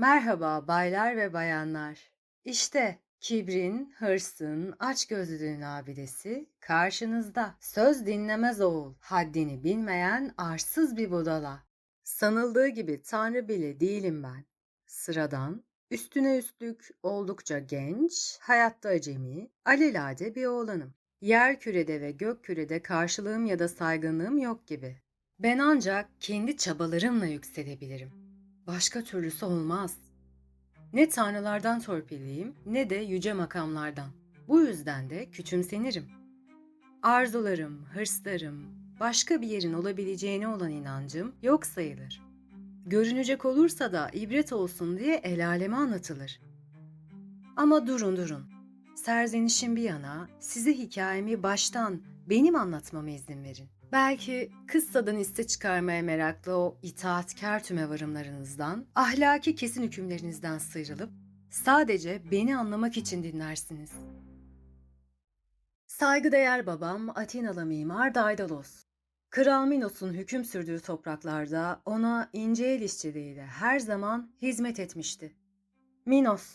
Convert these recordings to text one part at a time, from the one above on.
Merhaba baylar ve bayanlar. İşte kibrin, hırsın, açgözlülüğün abidesi karşınızda. Söz dinlemez oğul, haddini bilmeyen arsız bir budala. Sanıldığı gibi tanrı bile değilim ben. Sıradan, üstüne üstlük oldukça genç, hayatta acemi, alelade bir oğlanım. Yer kürede ve gök kürede karşılığım ya da saygınlığım yok gibi. Ben ancak kendi çabalarımla yükselebilirim. Başka türlüsü olmaz. Ne tanrılardan torpilliyim ne de yüce makamlardan. Bu yüzden de küçümsenirim. Arzularım, hırslarım, başka bir yerin olabileceğine olan inancım yok sayılır. Görünecek olursa da ibret olsun diye el aleme anlatılır. Ama durun durun. Serzenişin bir yana size hikayemi baştan benim anlatmama izin verin. Belki kıssadan iste çıkarmaya meraklı o itaatkar tümevarımlarınızdan, ahlaki kesin hükümlerinizden sıyrılıp sadece beni anlamak için dinlersiniz. Saygıdeğer babam Atinalı mimar Daidalos. Kral Minos'un hüküm sürdüğü topraklarda ona ince el işçiliğiyle her zaman hizmet etmişti. Minos,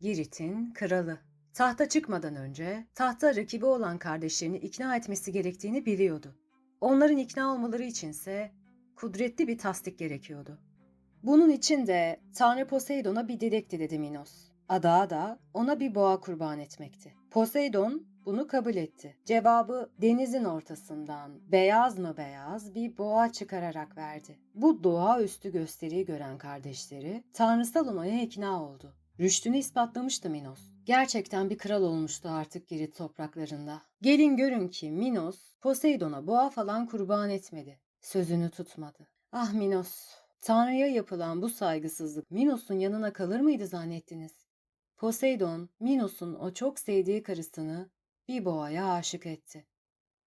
Girit'in kralı. Tahta çıkmadan önce tahta rakibi olan kardeşlerini ikna etmesi gerektiğini biliyordu. Onların ikna olmaları içinse kudretli bir tasdik gerekiyordu. Bunun için de Tanrı Poseidon'a bir dilek diledi Minos. Ada da ona bir boğa kurban etmekti. Poseidon bunu kabul etti. Cevabı denizin ortasından beyaz mı beyaz bir boğa çıkararak verdi. Bu doğaüstü gösteriyi gören kardeşleri tanrısal olmaya ikna oldu. Rüştünü ispatlamıştı Minos. Gerçekten bir kral olmuştu artık Girit topraklarında. Gelin görün ki Minos, Poseidon'a boğa falan kurban etmedi. Sözünü tutmadı. Ah Minos, Tanrı'ya yapılan bu saygısızlık Minos'un yanına kalır mıydı zannettiniz? Poseidon, Minos'un o çok sevdiği karısını bir boğaya aşık etti.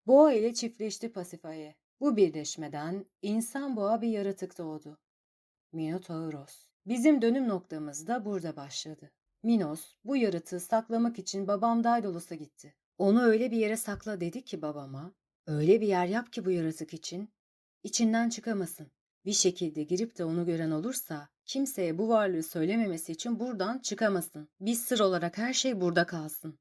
Boğa ile çiftleşti Pasifae. Bu birleşmeden insan boğa bir yaratık doğdu. Minotauros. Bizim dönüm noktamız da burada başladı. Minos bu yaratığı saklamak için babam Daidalos'a gitti. Onu öyle bir yere sakla dedi ki babama, öyle bir yer yap ki bu yaratık için, içinden çıkamasın. Bir şekilde girip de onu gören olursa kimseye bu varlığı söylememesi için buradan çıkamasın. Bir sır olarak her şey burada kalsın.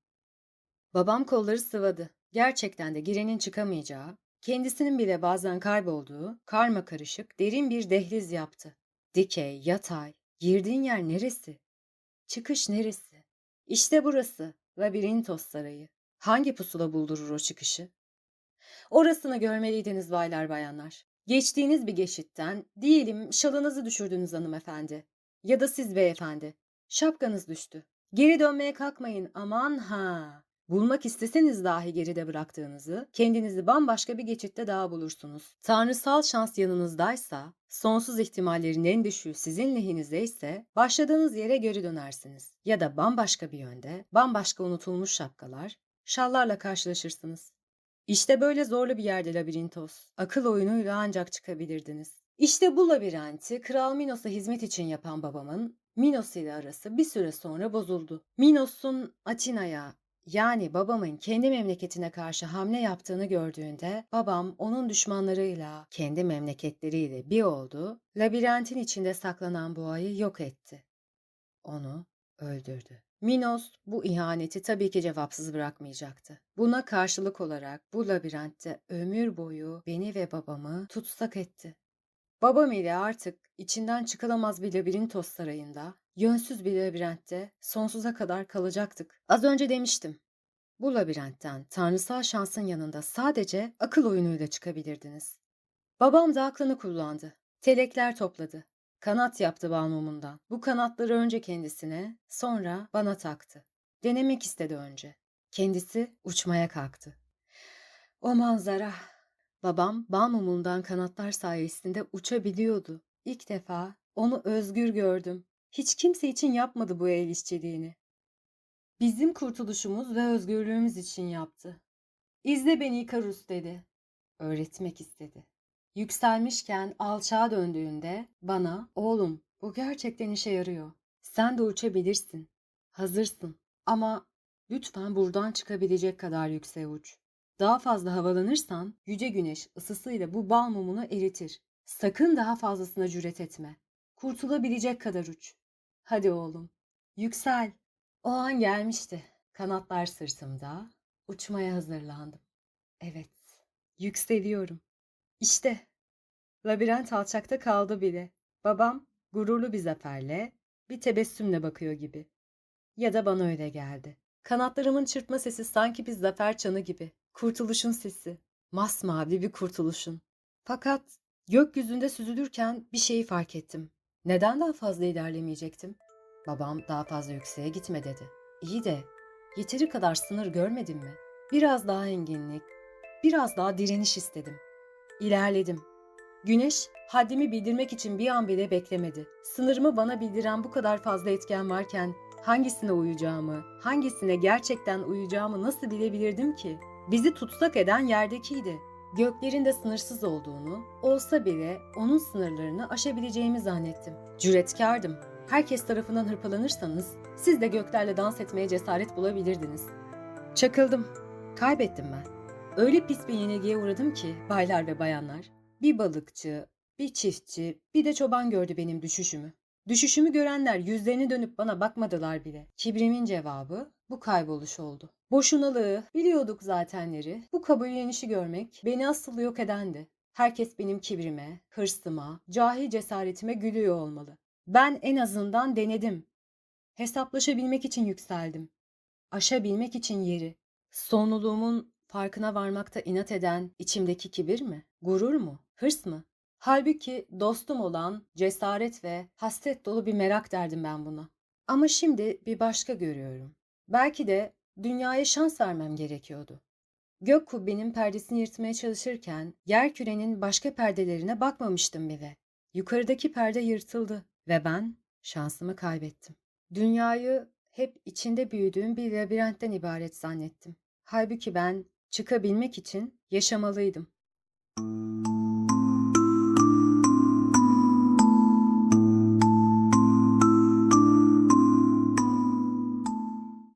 Babam kolları sıvadı. Gerçekten de girenin çıkamayacağı, kendisinin bile bazen kaybolduğu, karma karışık, derin bir dehliz yaptı. Dikey, yatay, girdiğin yer neresi? Çıkış neresi? İşte burası, Labirintos Sarayı. Hangi pusula buldurur o çıkışı? Orasını görmeliydiniz baylar bayanlar. Geçtiğiniz bir geçitten, diyelim şalınızı düşürdünüz hanımefendi. Ya da siz beyefendi. Şapkanız düştü. Geri dönmeye kalkmayın aman ha. Bulmak isteseniz dahi geride bıraktığınızı, kendinizi bambaşka bir geçitte daha bulursunuz. Tanrısal şans yanınızdaysa, sonsuz ihtimallerin en düşüğü sizin lehinizdeyse, başladığınız yere geri dönersiniz. Ya da bambaşka bir yönde, bambaşka unutulmuş şapkalar, şallarla karşılaşırsınız. İşte böyle zorlu bir yerde labirintos. Akıl oyunuyla ancak çıkabilirdiniz. İşte bu labirenti Kral Minos'a hizmet için yapan babamın Minos ile arası bir süre sonra bozuldu. Minos'un Atina'ya yani babamın kendi memleketine karşı hamle yaptığını gördüğünde babam onun düşmanlarıyla kendi memleketleriyle bir oldu, labirentin içinde saklanan boğayı yok etti. Onu öldürdü. Minos bu ihaneti tabii ki cevapsız bırakmayacaktı. Buna karşılık olarak bu labirentte ömür boyu beni ve babamı tutsak etti. Babam ile artık içinden çıkılamaz bir labirintos sarayında, yönsüz bir labirentte sonsuza kadar kalacaktık. Az önce demiştim. Bu labirentten tanrısal şansın yanında sadece akıl oyunuyla çıkabilirdiniz. Babam da aklını kullandı. Telekler topladı. Kanat yaptı balmumundan. Bu kanatları önce kendisine, sonra bana taktı. Denemek istedi önce. Kendisi uçmaya kalktı. O manzara. Babam balmumundan kanatlar sayesinde uçabiliyordu. İlk defa onu özgür gördüm. Hiç kimse için yapmadı bu el işçiliğini. Bizim kurtuluşumuz ve özgürlüğümüz için yaptı. İzle beni Ikarus dedi. Öğretmek istedi. Yükselmişken alçağa döndüğünde bana oğlum bu gerçekten işe yarıyor. Sen de uçabilirsin. Hazırsın. Ama lütfen buradan çıkabilecek kadar yükseğe uç. Daha fazla havalanırsan yüce güneş ısısıyla bu bal mumunu eritir. Sakın daha fazlasına cüret etme. Kurtulabilecek kadar uç. Hadi oğlum, yüksel. O an gelmişti. Kanatlar sırtımda, uçmaya hazırlandım. Evet, yükseliyorum. İşte, labirent alçakta kaldı bile. Babam gururlu bir zaferle, bir tebessümle bakıyor gibi. Ya da bana öyle geldi. Kanatlarımın çırpma sesi sanki bir zafer çanı gibi. Kurtuluşun sesi. Masmavi bir kurtuluşun. Fakat gökyüzünde süzülürken bir şeyi fark ettim. Neden daha fazla ilerlemeyecektim? Babam daha fazla yükseğe gitme dedi. İyi de yeteri kadar sınır görmedim mi? Biraz daha enginlik, biraz daha direniş istedim. İlerledim. Güneş haddimi bildirmek için bir an bile beklemedi. Sınırımı bana bildiren bu kadar fazla etken varken hangisine uyacağımı, hangisine gerçekten uyacağımı nasıl bilebilirdim ki? Bizi tutsak eden yerdekiydi. Göklerin de sınırsız olduğunu, olsa bile onun sınırlarını aşabileceğimi zannettim. Cüretkardım. Herkes tarafından hırpalanırsanız siz de göklerle dans etmeye cesaret bulabilirdiniz. Çakıldım. Kaybettim ben. Öyle pis bir yenilgiye uğradım ki baylar ve bayanlar. Bir balıkçı, bir çiftçi, bir de çoban gördü benim düşüşümü. Düşüşümü görenler yüzlerini dönüp bana bakmadılar bile. Kibrimin cevabı bu kayboluş oldu. Boşunalığı, biliyorduk zatenleri. Bu kabullenişi görmek beni asıl yok edendi. Herkes benim kibrime, hırsıma, cahil cesaretime gülüyor olmalı. Ben en azından denedim. Hesaplaşabilmek için yükseldim. Aşabilmek için yeri. Sonluluğumun farkına varmakta inat eden içimdeki kibir mi? Gurur mu? Hırs mı? Halbuki dostum olan cesaret ve hasret dolu bir merak derdim ben buna. Ama şimdi bir başka görüyorum. Belki de dünyaya şans vermem gerekiyordu. Gök kubbenin perdesini yırtmaya çalışırken yer kürenin başka perdelerine bakmamıştım bile. Yukarıdaki perde yırtıldı ve ben şansımı kaybettim. Dünyayı hep içinde büyüdüğüm bir labirentten ibaret zannettim. Halbuki ben çıkabilmek için yaşamalıydım.